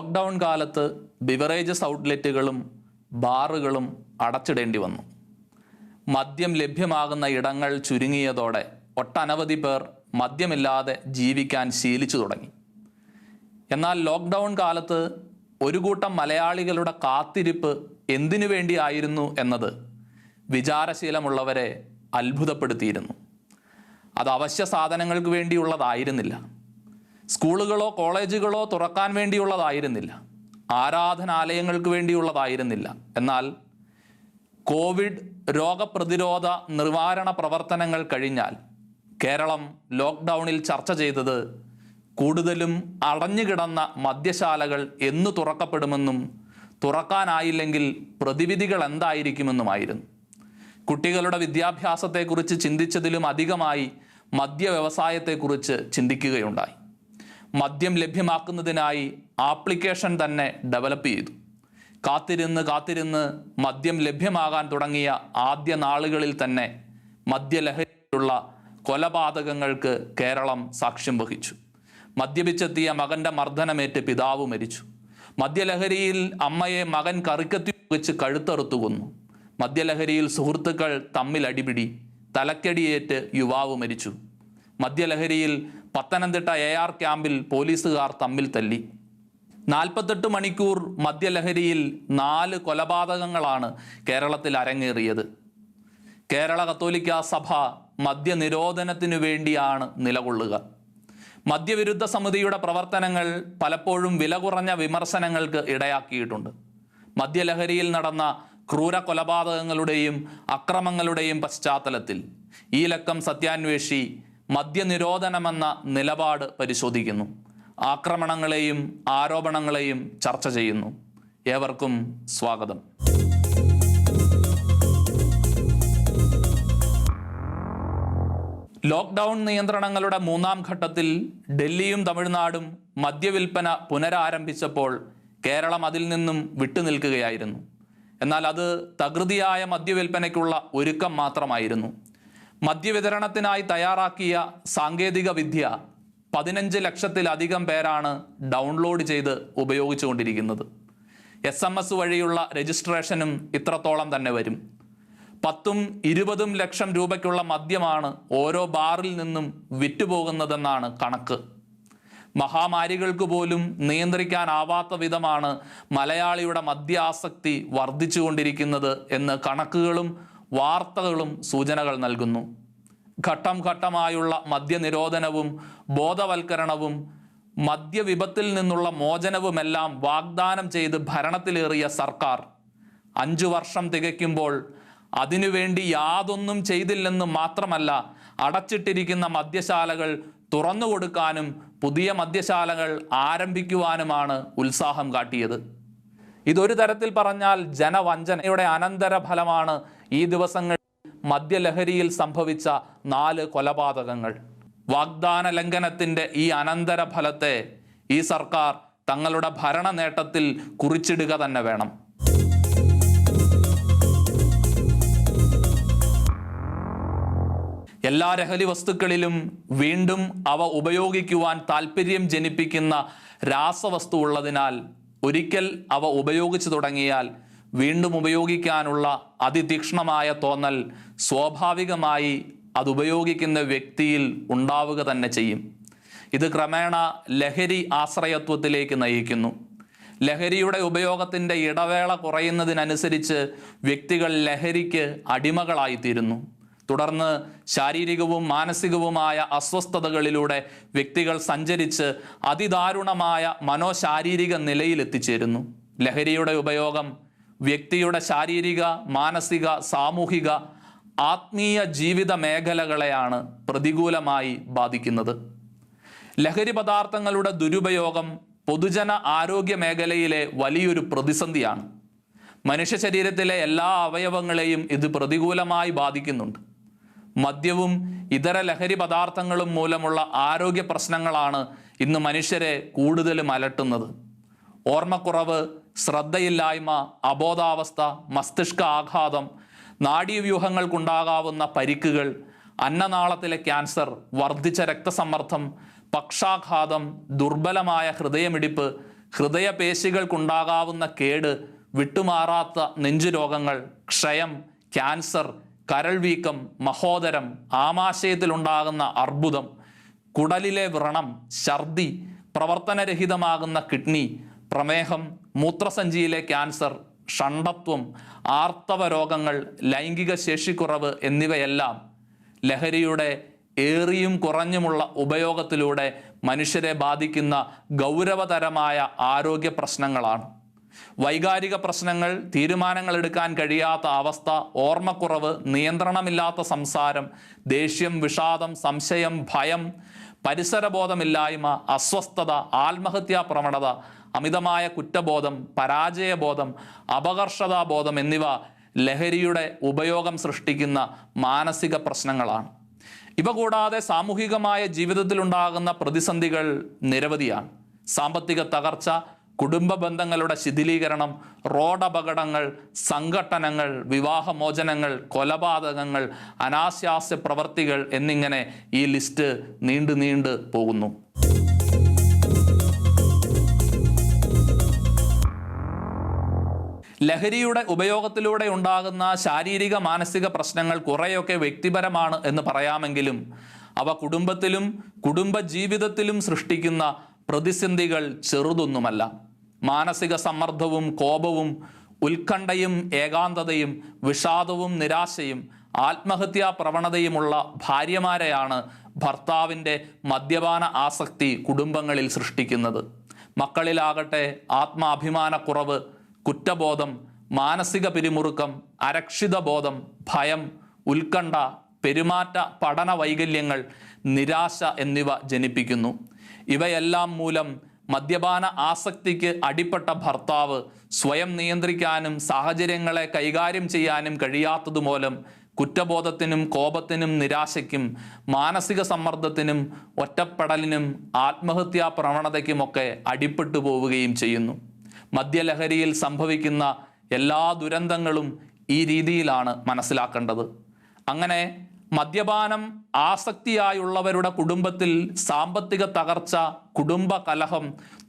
Lockdown കാലത്ത് beverages ഔട്ട്ലെറ്റുകളും ബാറുകളും അടച്ചിടേണ്ടി വന്നു. മദ്യം ലഭ്യമാകുന്ന ഇടങ്ങൾ ചുരുങ്ങിയതോടെ ഒട്ടനവധി പേർ മദ്യമില്ലാതെ ജീവിക്കാൻ ശീലിച്ചു തുടങ്ങി. എന്നാൽ ലോക്ക്ഡൗൺ കാലത്ത് ഒരു കൂട്ടം മലയാളികളുടെ കാത്തിരിപ്പ് എന്തിനു വേണ്ടിയായിരുന്നു എന്നത് വിചാരശീലമുള്ളവരെ അത്ഭുതപ്പെടുത്തിയിരുന്നു. അത് അവശ്യ സാധനങ്ങൾക്ക് വേണ്ടിയുള്ളതായിരുന്നില്ല. സ്കൂളുകളോ കോളേജുകളോ തുറക്കാൻ വേണ്ടിയുള്ളതായിരുന്നില്ല. ആരാധനാലയങ്ങൾക്ക് വേണ്ടിയുള്ളതായിരുന്നില്ല. എന്നാൽ കോവിഡ് രോഗപ്രതിരോധ നിവാരണ പ്രവർത്തനങ്ങൾ കഴിഞ്ഞാൽ കേരളം ലോക്ക്ഡൗണിൽ ചർച്ച ചെയ്തത് കൂടുതലും അടഞ്ഞുകിടന്ന മദ്യശാലകൾ എന്നു തുറക്കപ്പെടുമെന്നും തുറക്കാനായില്ലെങ്കിൽ പ്രതിവിധികൾ എന്തായിരിക്കുമെന്നുമായിരുന്നു. കുട്ടികളുടെ വിദ്യാഭ്യാസത്തെക്കുറിച്ച് ചിന്തിച്ചതിലും അധികമായി മദ്യ വ്യവസായത്തെക്കുറിച്ച് ചിന്തിക്കുകയുണ്ടായി. മദ്യം ലഭ്യമാക്കുന്നതിനായി ആപ്ലിക്കേഷൻ തന്നെ ഡെവലപ്പ് ചെയ്തു. കാത്തിരുന്ന് കാത്തിരുന്ന് മദ്യം ലഭ്യമാകാൻ തുടങ്ങിയ ആദ്യ നാളുകളിൽ തന്നെ മദ്യലഹരിയുള്ള കൊലപാതകങ്ങൾക്ക് കേരളം സാക്ഷ്യം വഹിച്ചു. മദ്യപിച്ചെത്തിയ മകന്റെ മർദ്ദനമേറ്റ് പിതാവ് മരിച്ചു. മദ്യലഹരിയിൽ അമ്മയെ മകൻ കറിക്കത്തി വെച്ച് കഴുത്തറുത്തു കൊന്നു. മദ്യലഹരിയിൽ സുഹൃത്തുക്കൾ തമ്മിൽ അടിപിടി തലക്കടിയേറ്റ് യുവാവ് മരിച്ചു. മദ്യലഹരിയിൽ പത്തനംതിട്ട എ ആർ ക്യാമ്പിൽ പോലീസുകാർ തമ്മിൽ തല്ലി. നാൽപ്പത്തെട്ട് മണിക്കൂർ മദ്യലഹരിയിൽ നാല് കൊലപാതകങ്ങളാണ് കേരളത്തിൽ അരങ്ങേറിയത്. കേരള കത്തോലിക്ക സഭ മദ്യനിരോധനത്തിനു വേണ്ടിയാണ് നിലകൊള്ളുക. മദ്യവിരുദ്ധ സമിതിയുടെ പ്രവർത്തനങ്ങൾ പലപ്പോഴും വില കുറഞ്ഞ വിമർശനങ്ങൾക്ക് ഇടയാക്കിയിട്ടുണ്ട്. മദ്യലഹരിയിൽ നടന്ന ക്രൂര കൊലപാതകങ്ങളുടെയും അക്രമങ്ങളുടെയും പശ്ചാത്തലത്തിൽ ഈ ലക്കം സത്യാന്വേഷി മദ്യനിരോധനമെന്ന നിലപാട് പരിശോധിക്കുന്നു. ആക്രമണങ്ങളെയും ആരോപണങ്ങളെയും ചർച്ച ചെയ്യുന്നു. ഏവർക്കും സ്വാഗതം. ലോക്ക്ഡൗൺ നിയന്ത്രണങ്ങളുടെ മൂന്നാം ഘട്ടത്തിൽ ഡൽഹിയും തമിഴ്നാടും മദ്യവിൽപ്പന പുനരാരംഭിച്ചപ്പോൾ കേരളം അതിൽ നിന്നും വിട്ടുനിൽക്കുകയായിരുന്നു. എന്നാൽ അത് തകൃതിയായ മദ്യവിൽപ്പനയ്ക്കുള്ള ഒരുക്കം മാത്രമായിരുന്നു. മദ്യവിതരണത്തിനായി തയ്യാറാക്കിയ സാങ്കേതിക വിദ്യ പതിനഞ്ച് ലക്ഷത്തിലധികം പേരാണ് ഡൗൺലോഡ് ചെയ്ത് ഉപയോഗിച്ചുകൊണ്ടിരിക്കുന്നത്. എസ് എം എസ് വഴിയുള്ള രജിസ്ട്രേഷനും ഇത്രത്തോളം തന്നെ വരും. പത്തും ഇരുപതും ലക്ഷം രൂപയ്ക്കുള്ള മദ്യമാണ് ഓരോ ബാറിൽ നിന്നും വിറ്റുപോകുന്നതെന്നാണ് കണക്ക്. മഹാമാരികൾക്ക് പോലും നിയന്ത്രിക്കാനാവാത്ത വിധമാണ് മലയാളിയുടെ മദ്യാസക്തി വർദ്ധിച്ചുകൊണ്ടിരിക്കുന്നത് എന്ന് കണക്കുകളും വാർത്തകളും സൂചനകൾ നൽകുന്നു. ഘട്ടം ഘട്ടമായുള്ള മദ്യനിരോധനവും ബോധവൽക്കരണവും മദ്യവിപത്തിൽ നിന്നുള്ള മോചനവുമെല്ലാം വാഗ്ദാനം ചെയ്ത് ഭരണത്തിലേറിയ സർക്കാർ. അഞ്ചു വർഷം തികയ്ക്കുമ്പോൾ അതിനുവേണ്ടി യാതൊന്നും ചെയ്തില്ലെന്ന് മാത്രമല്ല അടച്ചിട്ടിരിക്കുന്ന മദ്യശാലകൾ തുറന്നു കൊടുക്കാനും പുതിയ മദ്യശാലകൾ ആരംഭിക്കുവാനുമാണ് ഉത്സാഹം കാട്ടിയത്. ഇതൊരു തരത്തിൽ പറഞ്ഞാൽ ജനവഞ്ചനയുടെ അനന്തര ഫലമാണ് ഈ ദിവസങ്ങളിൽ മദ്യലഹരിയിൽ സംഭവിച്ച നാല് കൊലപാതകങ്ങൾ. വാഗ്ദാന ലംഘനത്തിന്റെ ഈ അനന്തര ഫലത്തെ ഈ സർക്കാർ തങ്ങളുടെ ഭരണ നേട്ടത്തിൽ കുറിച്ചിടുക തന്നെ വേണം. എല്ലാ രഹലി വസ്തുക്കളിലും വീണ്ടും അവ ഉപയോഗിക്കുവാൻ താല്പര്യം ജനിപ്പിക്കുന്ന രാസവസ്തു ഉള്ളതിനാൽ ഒരിക്കൽ അവ ഉപയോഗിച്ചു തുടങ്ങിയാൽ വീണ്ടും ഉപയോഗിക്കാനുള്ള അതിതീക്ഷ്ണമായ തോന്നൽ സ്വാഭാവികമായി അത് ഉപയോഗിക്കുന്ന വ്യക്തിയിൽ ഉണ്ടാവുക തന്നെ ചെയ്യും. ഇത് ക്രമേണ ലഹരി ആശ്രയത്വത്തിലേക്ക് നയിക്കുന്നു. ലഹരിയുടെ ഉപയോഗത്തിന്റെ ഇടവേള കുറയുന്നതിനനുസരിച്ച് വ്യക്തികൾ ലഹരിക്ക് അടിമകളായിത്തീരുന്നു. തുടർന്ന് ശാരീരികവും മാനസികവുമായ അസ്വസ്ഥതകളിലൂടെ വ്യക്തികൾ സഞ്ചരിച്ച് അതിദാരുണമായ മനോശാരീരിക നിലയിൽ എത്തിച്ചേരുന്നു ലഹരിയുടെ ഉപയോഗം വ്യക്തിയുടെ ശാരീരിക മാനസിക സാമൂഹിക ആത്മീയ ജീവിത മേഖലകളെയാണ് പ്രതികൂലമായി ബാധിക്കുന്നത്. ലഹരി പദാർത്ഥങ്ങളുടെ ദുരുപയോഗം പൊതുജന ആരോഗ്യ മേഖലയിലെ വലിയൊരു പ്രതിസന്ധിയാണ്. മനുഷ്യ ശരീരത്തിലെ എല്ലാ അവയവങ്ങളെയും ഇത് പ്രതികൂലമായി ബാധിക്കുന്നുണ്ട്. മദ്യവും ഇതര ലഹരി പദാർത്ഥങ്ങളും മൂലമുള്ള ആരോഗ്യ പ്രശ്നങ്ങളാണ് ഇന്ന് മനുഷ്യരെ കൂടുതലും അലട്ടുന്നത്. ഓർമ്മക്കുറവ് ശ്രദ്ധയില്ലായ്മ അബോധാവസ്ഥ മസ്തിഷ്ക ആഘാതം നാഡീവ്യൂഹങ്ങൾക്കുണ്ടാകാവുന്ന പരിക്കുകൾ അന്നനാളത്തിലെ ക്യാൻസർ വർദ്ധിച്ച രക്തസമ്മർദ്ദം പക്ഷാഘാതം ദുർബലമായ ഹൃദയമിടിപ്പ് ഹൃദയപേശികൾക്കുണ്ടാകാവുന്ന കേട് വിട്ടുമാറാത്ത നെഞ്ചുരോഗങ്ങൾ ക്ഷയം ക്യാൻസർ കരൾവീക്കം മഹോദരം ആമാശയത്തിലുണ്ടാകുന്ന അർബുദം കുടലിലെ വ്രണം ഛർദി പ്രവർത്തനരഹിതമാകുന്ന കിഡ്നി പ്രമേഹം മൂത്രസഞ്ചിയിലെ ക്യാൻസർ ഷണ്ടത്വം ആർത്തവ രോഗങ്ങൾ ലൈംഗിക ശേഷിക്കുറവ് എന്നിവയെല്ലാം ലഹരിയുടെ ഏറിയും കുറഞ്ഞുമുള്ള ഉപയോഗത്തിലൂടെ മനുഷ്യരെ ബാധിക്കുന്ന ഗൗരവതരമായ ആരോഗ്യ പ്രശ്നങ്ങളാണ്. വൈകാരിക പ്രശ്നങ്ങൾ തീരുമാനങ്ങൾ എടുക്കാൻ കഴിയാത്ത അവസ്ഥ ഓർമ്മക്കുറവ് നിയന്ത്രണമില്ലാത്ത സംസാരം ദേഷ്യം വിഷാദം സംശയം ഭയം പരിസരബോധമില്ലായ്മ അസ്വസ്ഥത ആത്മഹത്യാ പ്രവണത അമിതമായ കുറ്റബോധം പരാജയബോധം അപകർഷതാബോധം എന്നിവ ലഹരിയുടെ ഉപയോഗം സൃഷ്ടിക്കുന്ന മാനസിക പ്രശ്നങ്ങളാണ്. ഇവ കൂടാതെ സാമൂഹികമായ ജീവിതത്തിലുണ്ടാകുന്ന പ്രതിസന്ധികൾ നിരവധിയാണ്. സാമ്പത്തിക തകർച്ച കുടുംബ ബന്ധങ്ങളുടെ ശിഥിലീകരണം റോഡപകടങ്ങൾ സംഘട്ടനങ്ങൾ വിവാഹമോചനങ്ങൾ കൊലപാതകങ്ങൾ അനാശാസ്യ പ്രവർത്തികൾ എന്നിങ്ങനെ ഈ ലിസ്റ്റ് നീണ്ടു നീണ്ടു പോകുന്നു. ലഹരിയുടെ ഉപയോഗത്തിലൂടെ ഉണ്ടാകുന്ന ശാരീരിക മാനസിക പ്രശ്നങ്ങൾ കുറേയൊക്കെ വ്യക്തിപരമാണ് എന്ന് പറയാമെങ്കിലും അവ കുടുംബത്തിലും കുടുംബ ജീവിതത്തിലും സൃഷ്ടിക്കുന്ന പ്രതിസന്ധികൾ ചെറുതൊന്നുമല്ല. മാനസിക സമ്മർദ്ദവും കോപവും ഉത്കണ്ഠയും ഏകാന്തതയും വിഷാദവും നിരാശയും ആത്മഹത്യാ പ്രവണതയുമുള്ള ഭാര്യമാരെയാണ് ഭർത്താവിന്റെ മദ്യപാന ആസക്തി കുടുംബങ്ങളിൽ സൃഷ്ടിക്കുന്നത്. മക്കളിലാകട്ടെ ആത്മാഭിമാനക്കുറവ് കുറ്റബോധം മാനസിക പിരിമുറുക്കം അരക്ഷിത ബോധം ഭയം ഉത്കണ്ഠ പെരുമാറ്റ പഠന വൈകല്യങ്ങൾ നിരാശ എന്നിവ ജനിപ്പിക്കുന്നു. ഇവയെല്ലാം മൂലം മദ്യപാന ആസക്തിക്ക് അടിപ്പെട്ട ഭർത്താവ് സ്വയം നിയന്ത്രിക്കാനും സാഹചര്യങ്ങളെ കൈകാര്യം ചെയ്യാനും കഴിയാത്തതുമൂലം കുറ്റബോധത്തിനും കോപത്തിനും നിരാശയ്ക്കും മാനസിക സമ്മർദ്ദത്തിനും ഒറ്റപ്പെടലിനും ആത്മഹത്യാ പ്രവണതയ്ക്കുമൊക്കെ അടിപ്പെട്ടു പോവുകയും ചെയ്യുന്നു. മദ്യലഹരിയിൽ സംഭവിക്കുന്ന എല്ലാ ദുരന്തങ്ങളും ഈ രീതിയിലാണ് മനസ്സിലാക്കേണ്ടത്. അങ്ങനെ മദ്യപാനം ആസക്തിയായുള്ളവരുടെ കുടുംബത്തിൽ സാമ്പത്തിക തകർച്ച കുടുംബ കലഹം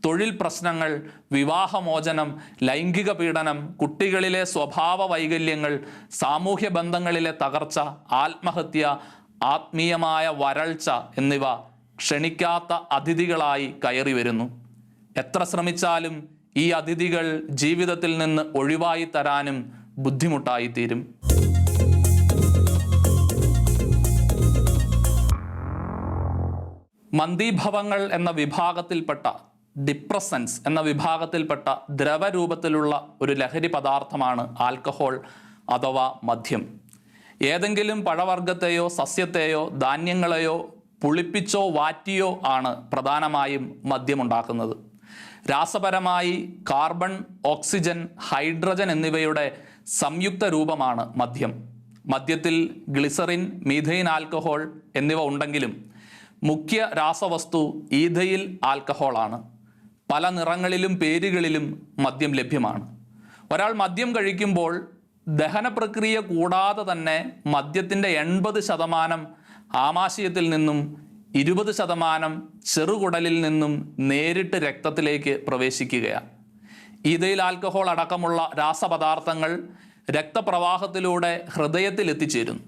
തൊഴിൽ പ്രശ്നങ്ങൾ വിവാഹമോചനം ലൈംഗിക പീഡനം കുട്ടികളിലെ സ്വഭാവ വൈകല്യങ്ങൾ സാമൂഹ്യ ബന്ധങ്ങളിലെ തകർച്ച ആത്മഹത്യ ആത്മീയമായ വരൾച്ച എന്നിവ ക്ഷണിക്കാത്ത അതിഥികളായി കയറി വരുന്നു എത്ര ശ്രമിച്ചാലും ഈ അതിഥികൾ ജീവിതത്തിൽ നിന്ന് ഒഴിവായി തരാനും ബുദ്ധിമുട്ടായിത്തീരും. മന്ദീഭവങ്ങൾ എന്ന വിഭാഗത്തിൽപ്പെട്ട ഡിപ്രസൻസ് എന്ന വിഭാഗത്തിൽപ്പെട്ട ദ്രവരൂപത്തിലുള്ള ഒരു ലഹരി പദാർത്ഥമാണ് ആൽക്കഹോൾ അഥവാ മദ്യം. ഏതെങ്കിലും പഴവർഗത്തെയോ സസ്യത്തെയോ ധാന്യങ്ങളെയോ പുളിപ്പിച്ചോ വാറ്റിയോ ആണ് പ്രധാനമായും മദ്യമുണ്ടാക്കുന്നത്. രാസപരമായി കാർബൺ ഓക്സിജൻ ഹൈഡ്രജൻ എന്നിവയുടെ സംയുക്ത രൂപമാണ് മദ്യം. മദ്യത്തിൽ ഗ്ലിസറിൻ മീഥൈൻ ആൽക്കഹോൾ എന്നിവ ഉണ്ടെങ്കിലും മുഖ്യ രാസവസ്തു ഈഥയിൽ ആൽക്കഹോളാണ്. പല നിറങ്ങളിലും പേരുകളിലും മദ്യം ലഭ്യമാണ്. ഒരാൾ മദ്യം കഴിക്കുമ്പോൾ ദഹന പ്രക്രിയ കൂടാതെ തന്നെ മദ്യത്തിന്റെ എൺപത് ശതമാനം ആമാശയത്തിൽ നിന്നും ഇരുപത് ശതമാനം ചെറുകുടലിൽ നിന്നും നേരിട്ട് രക്തത്തിലേക്ക് പ്രവേശിക്കുകയാണ്. ഈതയിൽ ആൽക്കഹോൾ അടക്കമുള്ള രാസപദാർത്ഥങ്ങൾ രക്തപ്രവാഹത്തിലൂടെ ഹൃദയത്തിൽ എത്തിച്ചേരുന്നു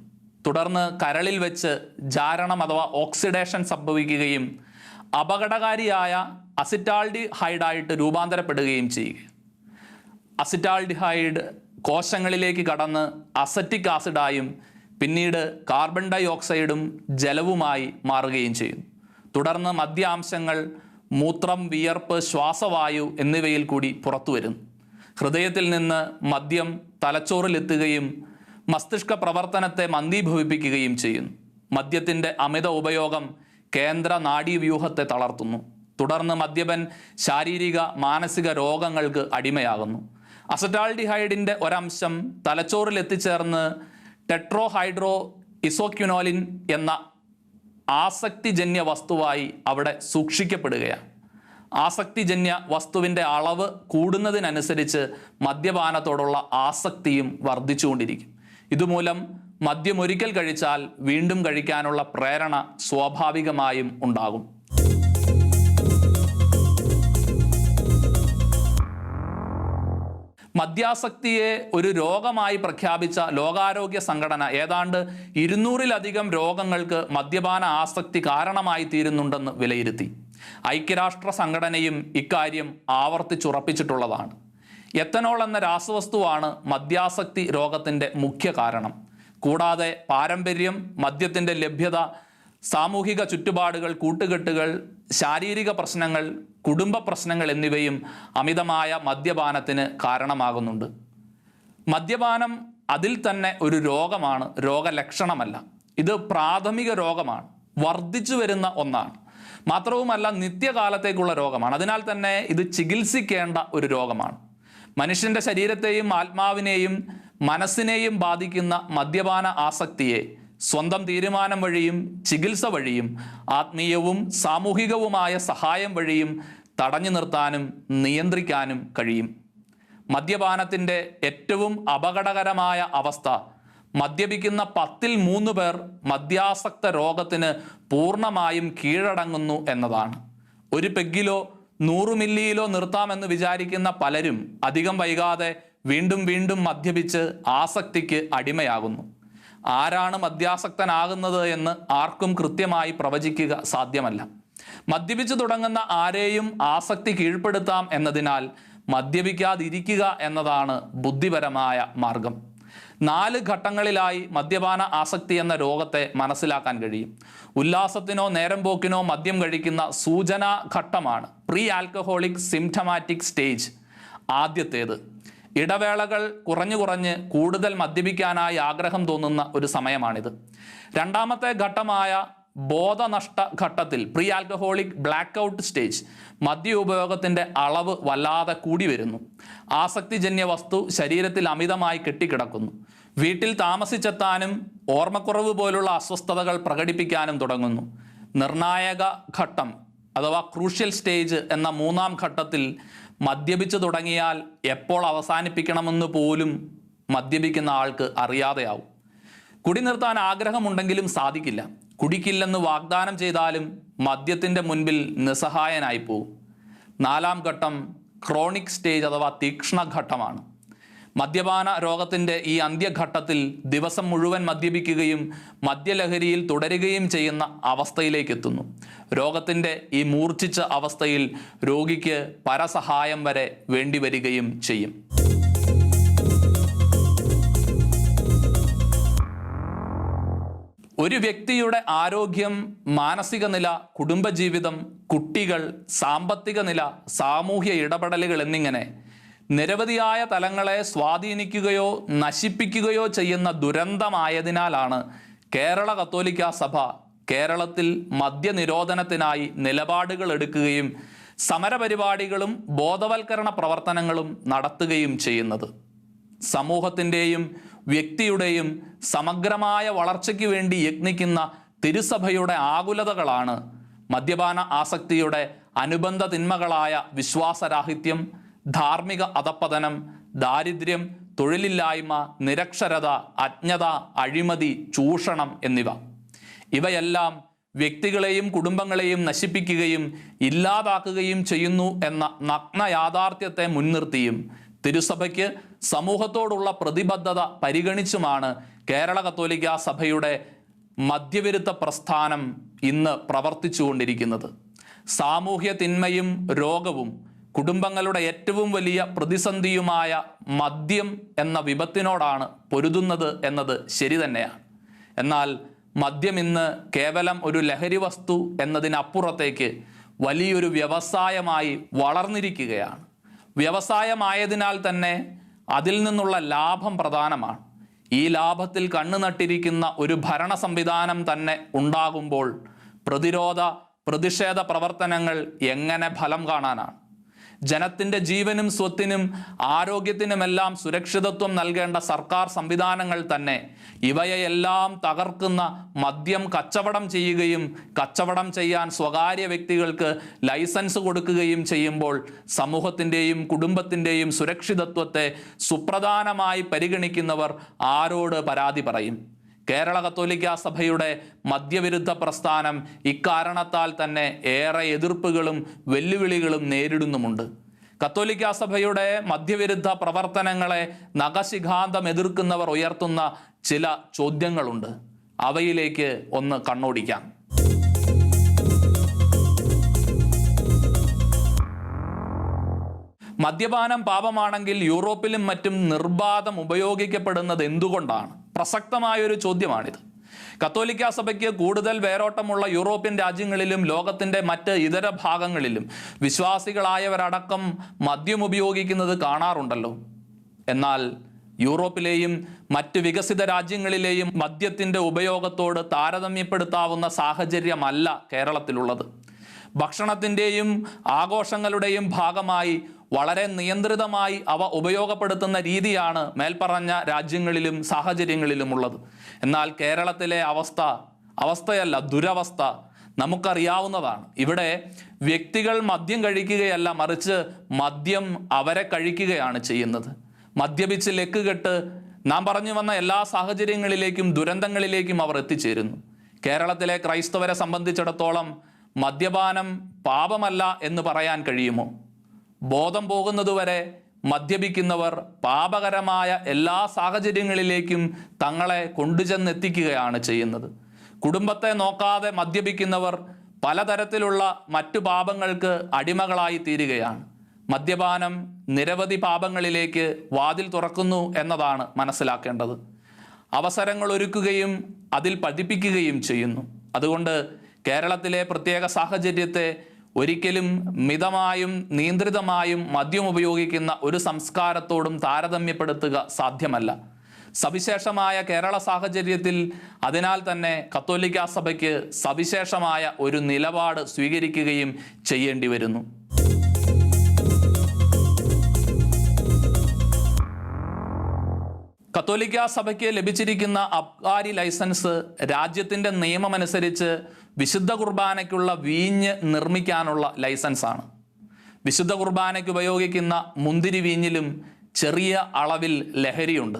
തുടർന്ന് കരളിൽ വെച്ച് ജാരണം അഥവാ ഓക്സിഡേഷൻ സംഭവിക്കുകയും അപകടകാരിയായ അസിറ്റാൾഡിഹൈഡായിട്ട് രൂപാന്തരപ്പെടുകയും ചെയ്യുക അസിറ്റാൾഡിഹൈഡ് കോശങ്ങളിലേക്ക് കടന്ന് അസറ്റിക് ആസിഡായും പിന്നീട് കാർബൺ ഡൈ ഓക്സൈഡും ജലവുമായി മാറുകയും ചെയ്യുന്നു. തുടർന്ന് മദ്യാംശങ്ങൾ മൂത്രം വിയർപ്പ് ശ്വാസവായു എന്നിവയിൽ കൂടി പുറത്തു വരുന്നു ഹൃദയത്തിൽ നിന്ന് മദ്യം തലച്ചോറിലെത്തുകയും മസ്തിഷ്ക പ്രവർത്തനത്തെ മന്ദീഭവിപ്പിക്കുകയും ചെയ്യുന്നു. മദ്യത്തിന്റെ അമിത ഉപയോഗം കേന്ദ്ര നാഡീവ്യൂഹത്തെ തളർത്തുന്നു. തുടർന്ന് മദ്യപൻ ശാരീരിക മാനസിക രോഗങ്ങൾക്ക് അടിമയാകുന്നു. അസറ്റാൾഡിഹൈഡിന്റെ ഒരംശം തലച്ചോറിൽ എത്തിച്ചേർന്ന് ടെട്രോഹൈഡ്രോ ഇസോക്യുനോലിൻ എന്ന ആസക്തിജന്യ വസ്തുവായി അവിടെ സൂക്ഷിക്കപ്പെടുകയാണ്. ആസക്തിജന്യ വസ്തുവിന്റെ അളവ് കൂടുന്നതിനനുസരിച്ച് മദ്യപാനത്തോടുള്ള ആസക്തിയും വർദ്ധിച്ചുകൊണ്ടിരിക്കും. ഇതുമൂലം മദ്യം ഒരിക്കൽ കഴിച്ചാൽ വീണ്ടും കഴിക്കാനുള്ള പ്രേരണ സ്വാഭാവികമായും ഉണ്ടാകും. മദ്യാസക്തിയെ ഒരു രോഗമായി പ്രഖ്യാപിച്ച ലോകാരോഗ്യ സംഘടന ഏതാണ്ട് ഇരുന്നൂറിലധികം രോഗങ്ങൾക്ക് മദ്യപാന ആസക്തി കാരണമായി തീരുന്നുണ്ടെന്ന് വിലയിരുത്തി. ഐക്യരാഷ്ട്ര സംഘടനയും ഇക്കാര്യം ആവർത്തിച്ചുറപ്പിച്ചിട്ടുള്ളതാണ്. എത്തനോൾ എന്ന രാസവസ്തുവാണ് മദ്യാസക്തി രോഗത്തിന്റെ മുഖ്യ കാരണം. കൂടാതെ പാരമ്പര്യം മദ്യത്തിന്റെ ലഭ്യത സാമൂഹിക ചുറ്റുപാടുകൾ കൂട്ടുകെട്ടുകൾ ശാരീരിക പ്രശ്നങ്ങൾ കുടുംബ പ്രശ്നങ്ങൾ എന്നിവയും അമിതമായ മദ്യപാനത്തിന് കാരണമാകുന്നുണ്ട്. മദ്യപാനം അതിൽ തന്നെ ഒരു രോഗമാണ് രോഗലക്ഷണമല്ല. ഇത് പ്രാഥമിക രോഗമാണ് വർദ്ധിച്ചു വരുന്ന ഒന്നാണ്. മാത്രവുമല്ല നിത്യകാലത്തേക്കുള്ള രോഗമാണ്. അതിനാൽ തന്നെ ഇത് ചികിത്സിക്കേണ്ട ഒരു രോഗമാണ്. മനുഷ്യന്റെ ശരീരത്തെയും ആത്മാവിനെയും മനസ്സിനെയും ബാധിക്കുന്ന മദ്യപാന ആസക്തിയെ സ്വന്തം തീരുമാനം വഴിയും ചികിത്സ വഴിയും ആത്മീയവും സാമൂഹികവുമായ സഹായം വഴിയും തടഞ്ഞു നിർത്താനും നിയന്ത്രിക്കാനും കഴിയും. മദ്യപാനത്തിന്റെ ഏറ്റവും അപകടകരമായ അവസ്ഥ മദ്യപിക്കുന്ന പത്തിൽ മൂന്ന് പേർ മദ്യാസക്ത രോഗത്തിന് പൂർണമായും കീഴടങ്ങുന്നു എന്നതാണ്. ഒരു പെഗ്ഗിലോ നൂറ് മില്ലിയിലോ നിർത്താമെന്ന് വിചാരിക്കുന്ന പലരും അധികം വൈകാതെ വീണ്ടും വീണ്ടും മദ്യപിച്ച് ആസക്തിക്ക് അടിമയാകുന്നു. ആരാണ് മദ്യാസക്തനാകുന്നത് എന്ന് ആർക്കും കൃത്യമായി പ്രവചിക്കുക സാധ്യമല്ല. മദ്യപിച്ചു തുടങ്ങുന്ന ആരെയും ആസക്തി കീഴ്പ്പെടുത്താം എന്നതിനാൽ മദ്യപിക്കാതിരിക്കുക എന്നതാണ് ബുദ്ധിപരമായ മാർഗം. നാല് ഘട്ടങ്ങളിലായി മദ്യപാന ആസക്തി എന്ന രോഗത്തെ മനസ്സിലാക്കാൻ കഴിയും. ഉല്ലാസത്തിനോ നേരം പോക്കിനോ മദ്യം കഴിക്കുന്ന സൂചനാ ഘട്ടമാണ്. പ്രീ ആൽക്കഹോളിക് സിംറ്റമാറ്റിക് സ്റ്റേജ് ആദ്യത്തേത്. ഇടവേളകൾ കുറഞ്ഞു കുറഞ്ഞ് കൂടുതൽ മദ്യപിക്കാനായി ആഗ്രഹം തോന്നുന്ന ഒരു സമയമാണിത്. രണ്ടാമത്തെ ഘട്ടമായ ബോധനഷ്ട ഘട്ടത്തിൽ pre alcoholic blackout stage മദ്യ ഉപയോഗത്തിന്റെ അളവ് വല്ലാതെ കൂടി വരുന്നു. ആസക്തിജന്യ വസ്തു ശരീരത്തിൽ അമിതമായി കെട്ടിക്കിടക്കുന്നു. വീട്ടിൽ താമസിച്ചെത്താനും ഓർമ്മക്കുറവ് പോലുള്ള അസ്വസ്ഥതകൾ പ്രകടിപ്പിക്കാനും തുടങ്ങുന്നു. നിർണായക ഘട്ടം അഥവാ ക്രൂഷ്യൽ സ്റ്റേജ് എന്ന മൂന്നാം ഘട്ടത്തിൽ മദ്യപിച്ചു തുടങ്ങിയാൽ എപ്പോൾ അവസാനിപ്പിക്കണമെന്ന് പോലും മദ്യപിക്കുന്ന ആൾക്ക് അറിയാതെയാവും. കുടി നിർത്താൻ ആഗ്രഹമുണ്ടെങ്കിലും സാധിക്കില്ല. കുടിക്കില്ലെന്ന് വാഗ്ദാനം ചെയ്താലും മദ്യത്തിന്റെ മുൻപിൽ നിസ്സഹായനായി പോകും നാലാം ഘട്ടം ക്രോണിക് സ്റ്റേജ് അഥവാ തീക്ഷ്ണഘട്ടമാണ്. മദ്യപാന രോഗത്തിന്റെ ഈ അന്ത്യഘട്ടത്തിൽ ദിവസം മുഴുവൻ മദ്യപിക്കുകയും മദ്യലഹരിയിൽ തുടരുകയും ചെയ്യുന്ന അവസ്ഥയിലേക്ക് എത്തുന്നു രോഗത്തിന്റെ ഈ മൂർച്ഛിച്ച അവസ്ഥയിൽ രോഗിക്ക് പരസഹായം വരെ വേണ്ടിവരികയും ചെയ്യും. ഒരു വ്യക്തിയുടെ ആരോഗ്യം മാനസിക നില കുടുംബജീവിതം കുട്ടികൾ സാമ്പത്തിക നില സാമൂഹ്യ ഇടപെടലുകൾ എന്നിങ്ങനെ നിരവധിയായ തലങ്ങളെ സ്വാധീനിക്കുകയോ നശിപ്പിക്കുകയോ ചെയ്യുന്ന ദുരന്തമായതിനാലാണ് കേരള കത്തോലിക്ക സഭ കേരളത്തിൽ മദ്യനിരോധനത്തിനായി നിലപാടുകൾ എടുക്കുകയും സമരപരിപാടികളും ബോധവൽക്കരണ പ്രവർത്തനങ്ങളും നടത്തുകയും ചെയ്യുന്നത്. സമൂഹത്തിന്റെയും വ്യക്തിയുടെയും സമഗ്രമായ വളർച്ചയ്ക്ക് വേണ്ടി യത്നിക്കുന്ന തിരുസഭയുടെ ആകുലതകളാണ് മദ്യപാന ആസക്തിയുടെ അനുബന്ധ തിന്മകളായ വിശ്വാസരാഹിത്യം ധാർമ്മിക അധപ്പതനം ദാരിദ്ര്യം തൊഴിലില്ലായ്മ നിരക്ഷരത അജ്ഞത അഴിമതി ചൂഷണം എന്നിവ. ഇവയെല്ലാം വ്യക്തികളെയും കുടുംബങ്ങളെയും നശിപ്പിക്കുകയും ഇല്ലാതാക്കുകയും ചെയ്യുന്നു എന്ന നഗ്ന യാഥാർത്ഥ്യത്തെ മുൻനിർത്തിയും തിരുസഭയ്ക്ക് സമൂഹത്തോടുള്ള പ്രതിബദ്ധത പരിഗണിച്ചുമാണ് കേരള കത്തോലിക്ക സഭയുടെ മദ്യവിരുദ്ധ പ്രസ്ഥാനം ഇന്ന് പ്രവർത്തിച്ചുകൊണ്ടിരിക്കുന്നത്. സാമൂഹ്യ തിന്മയും രോഗവും കുടുംബങ്ങളുടെ ഏറ്റവും വലിയ പ്രതിസന്ധിയുമായ മദ്യം എന്ന വിപത്തിനോടാണ് പൊരുതുന്നത് എന്നത് ശരി തന്നെയാണ്. എന്നാൽ മദ്യം ഇന്ന് കേവലം ഒരു ലഹരി വസ്തു എന്നതിനപ്പുറത്തേക്ക് വലിയൊരു വ്യവസായമായി വളർന്നിരിക്കുകയാണ്. വ്യവസായമായതിനാൽ തന്നെ അതിൽ നിന്നുള്ള ലാഭം പ്രധാനമാണ്. ഈ ലാഭത്തിൽ കണ്ണു നട്ടിരിക്കുന്ന ഒരു ഭരണ സംവിധാനം തന്നെ ഉണ്ടാകുമ്പോൾ പ്രതിരോധ പ്രതിഷേധ പ്രവർത്തനങ്ങൾ എങ്ങനെ ഫലം കാണാനാണ്? ജനത്തിന്റെ ജീവനും സ്വത്തിനും ആരോഗ്യത്തിനുമെല്ലാം സുരക്ഷിതത്വം നൽകേണ്ട സർക്കാർ സംവിധാനങ്ങൾ തന്നെ. ഇവയെല്ലാം തകർക്കുന്ന മദ്യം കച്ചവടം ചെയ്യുകയും കച്ചവടം ചെയ്യാൻ സ്വകാര്യ വ്യക്തികൾക്ക് ലൈസൻസ് കൊടുക്കുകയും ചെയ്യുമ്പോൾ സമൂഹത്തിന്റെയും കുടുംബത്തിന്റെയും സുരക്ഷിതത്വത്തെ സുപ്രധാനമായി പരിഗണിക്കുന്നവർ ആരോട് പരാതി പറയും? കേരള കത്തോലിക്ക സഭയുടെ മദ്യവിരുദ്ധ പ്രസ്ഥാനം ഇക്കാരണത്താൽ തന്നെ ഏറെ എതിർപ്പുകളും വെല്ലുവിളികളും നേരിടുന്നുമുണ്ട്. കത്തോലിക്ക സഭയുടെ മദ്യവിരുദ്ധ പ്രവർത്തനങ്ങളെ നഖശിഖാന്തം എതിർക്കുന്നവർ ഉയർത്തുന്ന ചില ചോദ്യങ്ങളുണ്ട്. അവയിലേക്ക് ഒന്ന് കണ്ണോടിക്കാം. മദ്യപാനം പാപമാണെങ്കിൽ യൂറോപ്പിലും മറ്റും നിർബാധം ഉപയോഗിക്കപ്പെടുന്നത് എന്തുകൊണ്ടാണ്? പ്രസക്തമായൊരു ചോദ്യമാണിത്. കത്തോലിക്ക സഭയ്ക്ക് കൂടുതൽ വേരോട്ടമുള്ള യൂറോപ്യൻ രാജ്യങ്ങളിലും ലോകത്തിന്റെ മറ്റ് ഇതര ഭാഗങ്ങളിലും വിശ്വാസികളായവരടക്കം മദ്യം ഉപയോഗിക്കുന്നത് കാണാറുണ്ടല്ലോ. എന്നാൽ യൂറോപ്പിലെയും മറ്റ് വികസിത രാജ്യങ്ങളിലെയും മദ്യത്തിന്റെ ഉപയോഗത്തോട് താരതമ്യപ്പെടുത്താവുന്ന സാഹചര്യമല്ല കേരളത്തിലുള്ളത്. ഭക്ഷണത്തിന്റെയും ആഘോഷങ്ങളുടെയും ഭാഗമായി വളരെ നിയന്ത്രിതമായി അവ ഉപയോഗപ്പെടുത്തുന്ന രീതിയാണ് മേൽപ്പറഞ്ഞ രാജ്യങ്ങളിലും സാഹചര്യങ്ങളിലും ഉള്ളത്. എന്നാൽ കേരളത്തിലെ അവസ്ഥ അവസ്ഥയല്ല ദുരവസ്ഥ നമുക്കറിയാവുന്നതാണ്. ഇവിടെ വ്യക്തികൾ മദ്യം കഴിക്കുകയല്ല മറിച്ച് മദ്യം അവരെ കഴിക്കുകയാണ് ചെയ്യുന്നത്. മദ്യപിച്ച് ലെക്കുകെട്ട് നാം പറഞ്ഞു വന്ന എല്ലാ സാഹചര്യങ്ങളിലേക്കും ദുരന്തങ്ങളിലേക്കും അവർ എത്തിച്ചേരുന്നു. കേരളത്തിലെ ക്രൈസ്തവരെ സംബന്ധിച്ചിടത്തോളം മദ്യപാനം പാപമല്ല എന്ന് പറയാൻ കഴിയുമോ? ബോധം പോകുന്നതുവരെ മദ്യപിക്കുന്നവർ പാപകരമായ എല്ലാ സാഹചര്യങ്ങളിലേക്കും തങ്ങളെ കൊണ്ടുചെന്നെത്തിക്കുകയാണ് ചെയ്യുന്നത്. കുടുംബത്തെ നോക്കാതെ മദ്യപിക്കുന്നവർ പലതരത്തിലുള്ള മറ്റു പാപങ്ങൾക്ക് അടിമകളായി തീരുകയാണ്. മദ്യപാനം നിരവധി പാപങ്ങളിലേക്ക് വാതിൽ തുറക്കുന്നു എന്നതാണ് മനസ്സിലാക്കേണ്ടത്. അവസരങ്ങൾ ഒരുക്കുകയും അതിൽ പഠിപ്പിക്കുകയും ചെയ്യുന്നു. അതുകൊണ്ട് കേരളത്തിലെ പ്രത്യേക സാഹചര്യത്തെ ഒരിക്കലും മിതമായും നിയന്ത്രിതമായും മദ്യം ഉപയോഗിക്കുന്ന ഒരു സംസ്കാരത്തോടും താരതമ്യപ്പെടുത്തുക സാധ്യമല്ല. സവിശേഷമായ കേരള സാഹചര്യത്തിൽ അതിനാൽ തന്നെ കത്തോലിക്ക സഭയ്ക്ക് സവിശേഷമായ ഒരു നിലപാട് സ്വീകരിക്കുകയും ചെയ്യേണ്ടി വരുന്നു. കത്തോലിക്ക സഭയ്ക്ക് ലഭിച്ചിരിക്കുന്ന അബ്കാരി ലൈസൻസ് രാജ്യത്തിന്റെ നിയമമനുസരിച്ച് വിശുദ്ധ കുർബാനയ്ക്കുള്ള വീഞ്ഞ് നിർമ്മിക്കാനുള്ള ലൈസൻസാണ്. വിശുദ്ധ കുർബാനയ്ക്ക് ഉപയോഗിക്കുന്ന മുന്തിരി വീഞ്ഞിലും ചെറിയ അളവിൽ ലഹരിയുണ്ട്.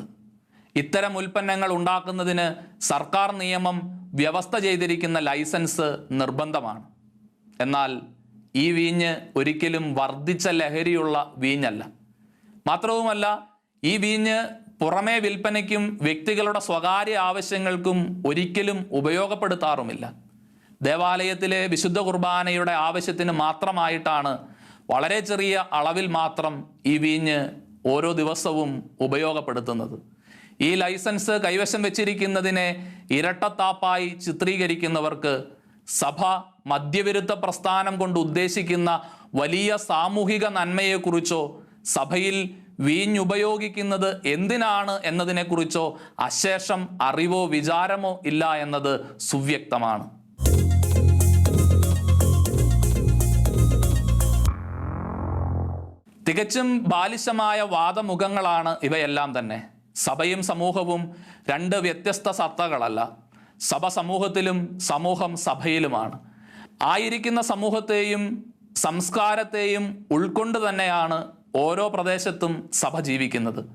ഇത്തരം ഉൽപ്പന്നങ്ങൾ ഉണ്ടാക്കുന്നതിന് സർക്കാർ നിയമം വ്യവസ്ഥ ചെയ്തിരിക്കുന്ന ലൈസൻസ് നിർബന്ധമാണ്. എന്നാൽ ഈ വീഞ്ഞ് ഒരിക്കലും വർദ്ധിച്ച ലഹരിയുള്ള വീഞ്ഞല്ല. മാത്രവുമല്ല ഈ വീഞ്ഞ് പുറമേ വിൽപ്പനയ്ക്കും വ്യക്തികളുടെ സ്വകാര്യ ആവശ്യങ്ങൾക്കും ഒരിക്കലും ഉപയോഗപ്പെടുത്താറുമില്ല. ദേവാലയത്തിലെ വിശുദ്ധ കുർബാനയുടെ ആവശ്യത്തിന് മാത്രമായിട്ടാണ് വളരെ ചെറിയ അളവിൽ മാത്രം ഈ വീഞ്ഞ് ഓരോ ദിവസവും ഉപയോഗപ്പെടുത്തുന്നത്. ഈ ലൈസൻസ് കൈവശം വെച്ചിരിക്കുന്നതിനെ ഇരട്ടത്താപ്പായി ചിത്രീകരിക്കുന്നവർക്ക് സഭ മദ്യവിരുദ്ധ പ്രസ്ഥാനം കൊണ്ട് ഉദ്ദേശിക്കുന്ന വലിയ സാമൂഹിക നന്മയെക്കുറിച്ചോ സഭയിൽ വീഞ്ഞുപയോഗിക്കുന്നത് എന്തിനാണ് എന്നതിനെക്കുറിച്ചോ അശേഷം അറിവോ വിചാരമോ ഇല്ല എന്നത് സുവ്യക്തമാണ്. തികച്ചും ബാലിശമായ വാദമുഖങ്ങളാണ് ഇവയെല്ലാം തന്നെ. സഭയും സമൂഹവും രണ്ട് വ്യത്യസ്ത സത്തകളല്ല. സഭ സമൂഹത്തിലും സമൂഹം സഭയിലുമാണ്. ആയിരിക്കുന്ന സമൂഹത്തെയും സംസ്കാരത്തെയും ഉൾക്കൊണ്ട് തന്നെയാണ് ഓരോ പ്രദേശത്തും സഭ ജീവിക്കുന്നത്.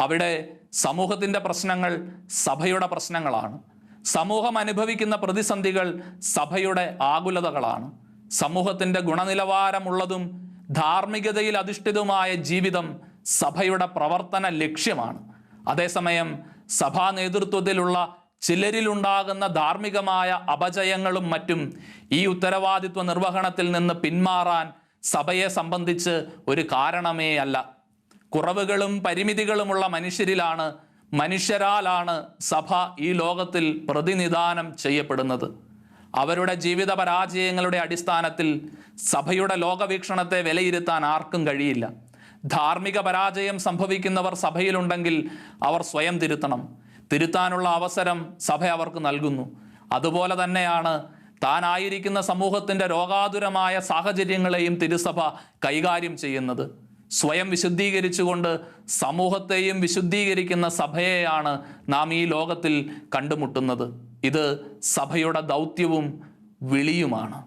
അവിടെ സമൂഹത്തിന്റെ പ്രശ്നങ്ങൾ സഭയുടെ പ്രശ്നങ്ങളാണ്. സമൂഹം അനുഭവിക്കുന്ന പ്രതിസന്ധികൾ സഭയുടെ ആകുലതകളാണ്. സമൂഹത്തിന്റെ ഗുണനിലവാരമുള്ളതും ധാർമ്മികതയിൽ അധിഷ്ഠിതമായ ജീവിതം സഭയുടെ പ്രവർത്തന ലക്ഷ്യമാണ്. അതേസമയം സഭാ നേതൃത്വത്തിലുള്ള ചിലരിലുണ്ടാകുന്ന ധാർമ്മികമായ അപജയങ്ങളും മറ്റും ഈ ഉത്തരവാദിത്വ നിർവഹണത്തിൽ നിന്ന് പിന്മാറാൻ സഭയെ സംബന്ധിച്ച് ഒരു കാരണമേ അല്ല. കുറവുകളും പരിമിതികളുമുള്ള മനുഷ്യരിലാണ് മനുഷ്യരാലാണ് സഭ ഈ ലോകത്തിൽ പ്രതിനിധാനം ചെയ്യപ്പെടുന്നത്. അവരുടെ ജീവിത പരാജയങ്ങളുടെ അടിസ്ഥാനത്തിൽ സഭയുടെ ലോകവീക്ഷണത്തെ വിലയിരുത്താൻ ആർക്കും കഴിയില്ല. ധാർമ്മിക പരാജയം സംഭവിക്കുന്നവർ സഭയിലുണ്ടെങ്കിൽ അവർ സ്വയം തിരുത്തണം. തിരുത്താനുള്ള അവസരം സഭ അവർക്ക് നൽകുന്നു. അതുപോലെ തന്നെയാണ് താനായിരിക്കുന്ന സമൂഹത്തിന്റെ രോഗാതുരമായ സാഹചര്യങ്ങളെയും തിരുസഭ കൈകാര്യം ചെയ്യുന്നത്. സ്വയം വിശുദ്ധീകരിച്ചുകൊണ്ട് സമൂഹത്തെയും വിശുദ്ധീകരിക്കുന്ന സഭയെയാണ് നാം ഈ ലോകത്തിൽ കണ്ടുമുട്ടുന്നത്. ഇത് സഭയുടെ ദൗത്യവും വിളിയുമാണ്.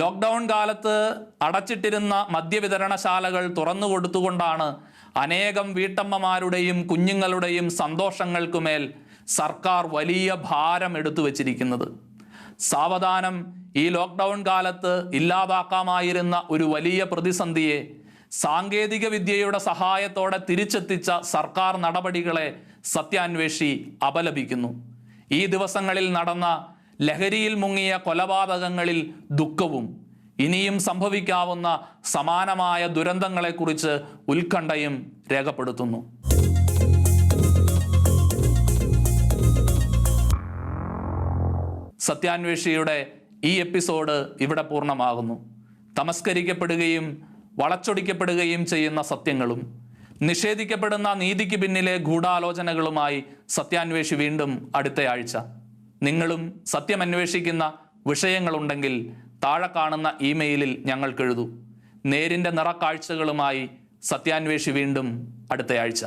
ലോക്ക്ഡൗൺ കാലത്ത് അടച്ചിട്ടിരുന്ന മദ്യവിതരണശാലകൾ തുറന്നു കൊടുത്തുകൊണ്ടാണ് അനേകം വീട്ടമ്മമാരുടെയും കുഞ്ഞുങ്ങളുടെയും സന്തോഷങ്ങൾക്കുമേൽ സർക്കാർ വലിയ ഭാരം എടുത്തു വച്ചിരിക്കുന്നത്. സാവധാനം ഈ ലോക്ക്ഡൗൺ കാലത്ത് ഇല്ലാതാക്കാമായിരുന്ന ഒരു വലിയ പ്രതിസന്ധിയെ സാങ്കേതിക വിദ്യയുടെ സഹായത്തോടെ തിരിച്ചെത്തിച്ച സർക്കാർ നടപടികളെ സത്യാന്വേഷി അപലപിക്കുന്നു. ഈ ദിവസങ്ങളിൽ നടന്ന ലഹരിയിൽ മുങ്ങിയ കൊലപാതകങ്ങളിൽ ദുഃഖവും ഇനിയും സംഭവിക്കാവുന്ന സമാനമായ ദുരന്തങ്ങളെക്കുറിച്ച് ഉത്കണ്ഠയും രേഖപ്പെടുത്തുന്നു. സത്യാന്വേഷിയുടെ ഈ എപ്പിസോഡ് ഇവിടെ പൂർണമാകുന്നു. തമസ്കരിക്കപ്പെടുകയും വളച്ചൊടിക്കപ്പെടുകയും ചെയ്യുന്ന സത്യങ്ങളും നിഷേധിക്കപ്പെടുന്ന നീതിക്ക് പിന്നിലെ ഗൂഢാലോചനകളുമായി സത്യാന്വേഷി വീണ്ടും അടുത്തയാഴ്ച. നിങ്ങളും സത്യമന്വേഷിക്കുന്ന വിഷയങ്ങളുണ്ടെങ്കിൽ താഴെ കാണുന്ന ഇമെയിലിൽ ഞങ്ങൾക്കെഴുതൂ. നേരിന്റെ നിറക്കാഴ്ചകളുമായി സത്യാന്വേഷി വീണ്ടും അടുത്തയാഴ്ച.